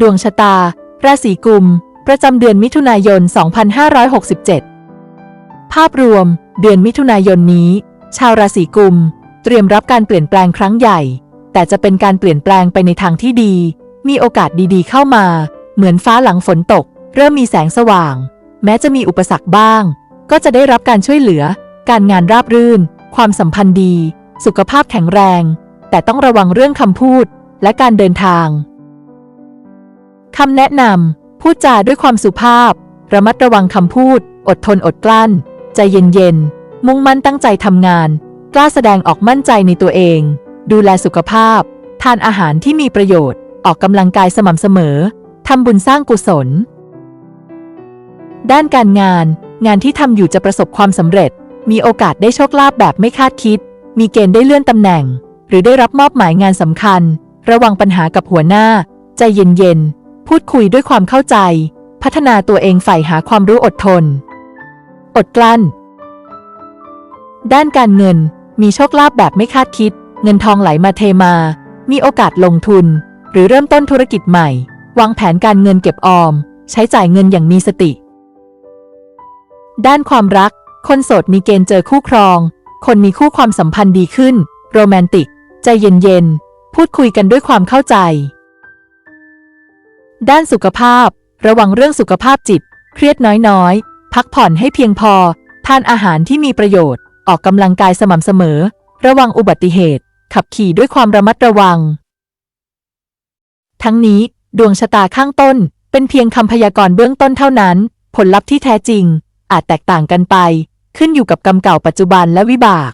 ดวงชะตา ราศีกุม ประจำเดือนมิถุนายน 2567 ภาพรวม เดือนมิถุนายนนี้ ชาวราศีกุม เตรียมรับการเปลี่ยนแปลงครั้งใหญ่ แต่จะเป็นการเปลี่ยนแปลงไปในทางที่ดี มีโอกาสดีๆ เข้ามา เหมือนฟ้าหลังฝนตก เริ่มมีแสงสว่าง แม้จะมีอุปสรรคบ้าง ก็จะได้รับการช่วยเหลือ การงานราบรื่น ความสัมพันธ์ดี สุขภาพแข็งแรง แต่ต้องระวังเรื่องคำพูด และการเดินทาง คำแนะนำ พูดจาด้วยความสุภาพ ระมัดระวังคำพูด อดทนอดกลั้น ใจเย็นๆ มุ่งมั่นตั้งใจทำงาน กล้าแสดงออกมั่นใจในตัวเอง ดูแลสุขภาพ ทานอาหารที่มีประโยชน์ ออกกำลังกายสม่ำเสมอ ทำบุญสร้างกุศล ด้านการงาน งานที่ทำอยู่จะประสบความสำเร็จ มีโอกาสได้โชคลาภแบบไม่คาดคิด มีเกณฑ์ได้เลื่อนตำแหน่ง หรือได้รับมอบหมายงานสำคัญ ระวังปัญหากับหัวหน้า ใจเย็นๆ พูดคุยด้วยความเข้าใจ พัฒนาตัวเองใฝ่หาความรู้อดทน อดกลั้น ด้านการเงินมีโชคลาภแบบไม่คาดคิด เงินทองไหลมาเทมา มีโอกาสลงทุน หรือเริ่มต้นธุรกิจใหม่ วางแผนการเงินเก็บออม ใช้จ่ายเงินอย่างมีสติ ด้านความรัก คนโสดมีเกณฑ์เจอคู่ครอง คนมีคู่ความสัมพันธ์ดีขึ้น โรแมนติก ใจเย็นๆ พูดคุยกันด้วยความเข้าใจ ด้านสุขภาพ ระวังเรื่องสุขภาพจิต เครียดน้อยๆ พักผ่อนให้เพียงพอ ทานอาหารที่มีประโยชน์ ออกกำลังกายสม่ำเสมอ ระวังอุบัติเหตุ ขับขี่ด้วยความระมัดระวัง ทั้งนี้ดวงชะตาข้างต้น เป็นเพียงคำพยากรณ์เบื้องต้นเท่านั้น ผลลัพธ์ที่แท้จริง อาจแตกต่างกันไป ขึ้นอยู่กับกรรมเก่าปัจจุบันและวิบาก